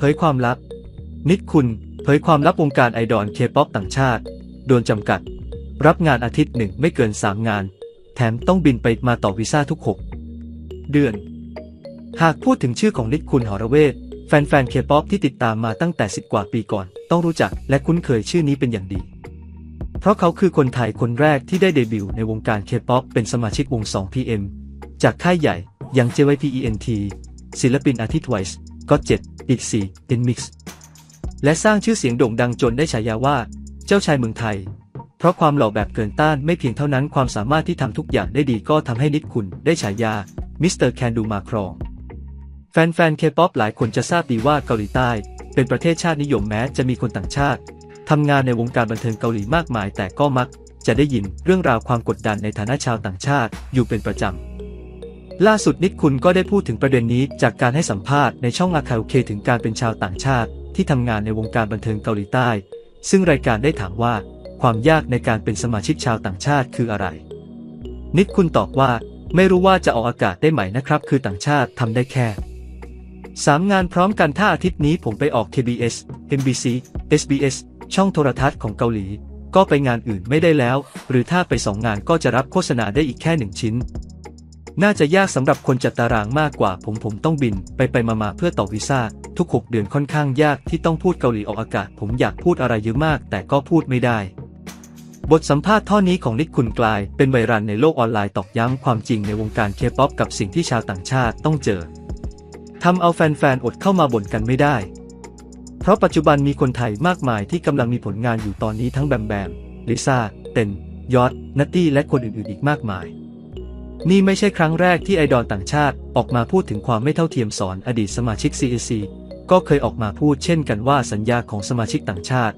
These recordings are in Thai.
เผยความลับ นิดคุณเผยความลับวงการไอดอลเคป๊อปต่างชาติ โดนจำกัด รับงานอาทิตย์หนึ่งไม่เกิน 3 งาน แถมต้องบินไปมาต่อวีซ่าทุก 6 เดือน หากพูดถึงชื่อของนิดคุณหอระเวทแฟนๆเคป๊อปที่ติดตามมาตั้งแต่ 10 กว่าปีก่อน ต้องรู้จักและคุ้นเคยชื่อนี้เป็นอย่างดี เพราะเขาคือคนไทยคนแรกที่ได้เดบิวต์ในวงการเคป๊อปเป็นสมาชิกวง 2PM จากค่ายใหญ่อย่าง JYPENT ศิลปินอาทิตย์ไวส์ก็เจ็ด อีก4 In Mix และสร้างชื่อเสียงโด่งดังจนได้ฉายาว่า เจ้าชายเมืองไทย เพราะความหล่อแบบเกินต้านไม่เพียงเท่านั้นความสามารถที่ทำทุกอย่างได้ดีก็ทำให้นิดคุณได้ฉายามิสเตอร์แคนดูมาครอง แฟนๆเคป๊อปหลายคนจะทราบดีว่าเกาหลีใต้ เป็นประเทศชาตินิยมแม้จะมีคนต่างชาติทำงานในวงการบันเทิงเกาหลีมากมาย แต่ก็มักจะได้ยินเรื่องราวความกดดันในฐานะชาวต่างชาติอยู่เป็นประจำ ล่าสุดนิดคุณก็ได้พูดถึงประเด็นนี้จากการให้สัมภาษณ์ในช่องอาคาโอเคถึงการเป็นชาวต่างชาติ ที่ทำงานในวงการบันเทิงเกาหลีใต้ ซึ่งรายการได้ถามว่า ความยากในการเป็นสมาชิกชาวต่างชาติคืออะไร นิดคุณตอบว่า ไม่รู้ว่าจะออกอากาศได้ไหมนะครับ คือต่างชาติทำได้แค่สามงานพร้อมกันถ้าอาทิตย์นี้ผมไปออก KBS MBC SBS ช่องโทรทัศน์ของเกาหลี ก็ไปงานอื่นไม่ได้แล้ว หรือถ้าไปสองงานก็จะรับโฆษณาได้อีกแค่หนึ่งชิ้น น่าจะยากสำหรับคนจัดตารางมากกว่าผมผมต้องบินไปไปมามาเพื่อต่อวีซ่า ทุก 6 เดือนค่อนข้างยากที่ต้องพูดเกาหลีออกอากาศ ผมอยากพูดอะไรเยอะมาก แต่ก็พูดไม่ได้ บทสัมภาษณ์ท่อนี้ของนิดคุณกลาย เป็นไวรัลในโลกออนไลน์ตอกย้ำความจริงในวงการเคป๊อปกับสิ่งที่ชาวต่างชาติต้องเจอทำเอาแฟนๆอดเข้ามาบ่นกันไม่ได้ เพราะปัจจุบันมีคนไทยมากมายที่กำลังมีผลงานอยู่ตอนนี้ทั้งแบมแบมลิซ่าเต็นยอดนัตตี้และคนอื่นๆอีกมากมาย นี่ไม่ใช่ครั้งแรกที่ไอดอลต่างชาติออกมาพูดถึงความไม่เท่าเทียมสอนอดีตสมาชิก CAC ก็เคยออกมาพูดเช่นกันว่าสัญญาของสมาชิกต่างชาติ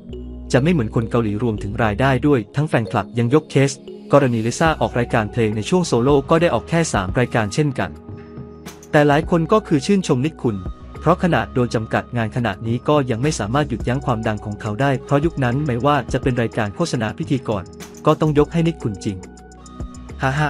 จะไม่เหมือนคนเกาหลีรวมถึงรายได้ด้วย ทั้งแฟนคลับยังยกเคส กรณีลิซ่าออกรายการเพลงในช่วงโซโล่ก็ได้ออกแค่ 3 รายการเช่นกัน แต่หลายคนก็คือชื่นชมนิดคุณ เพราะขนาดโดนจำกัดงานขนาดนี้ก็ยังไม่สามารถหยุดยั้งความดังของเขาได้ เพราะยุคนั้นไม่ว่าจะเป็นรายการโฆษณาพิธีกรก็ต้องยกให้นิดคุณจริงฮ่าฮ่า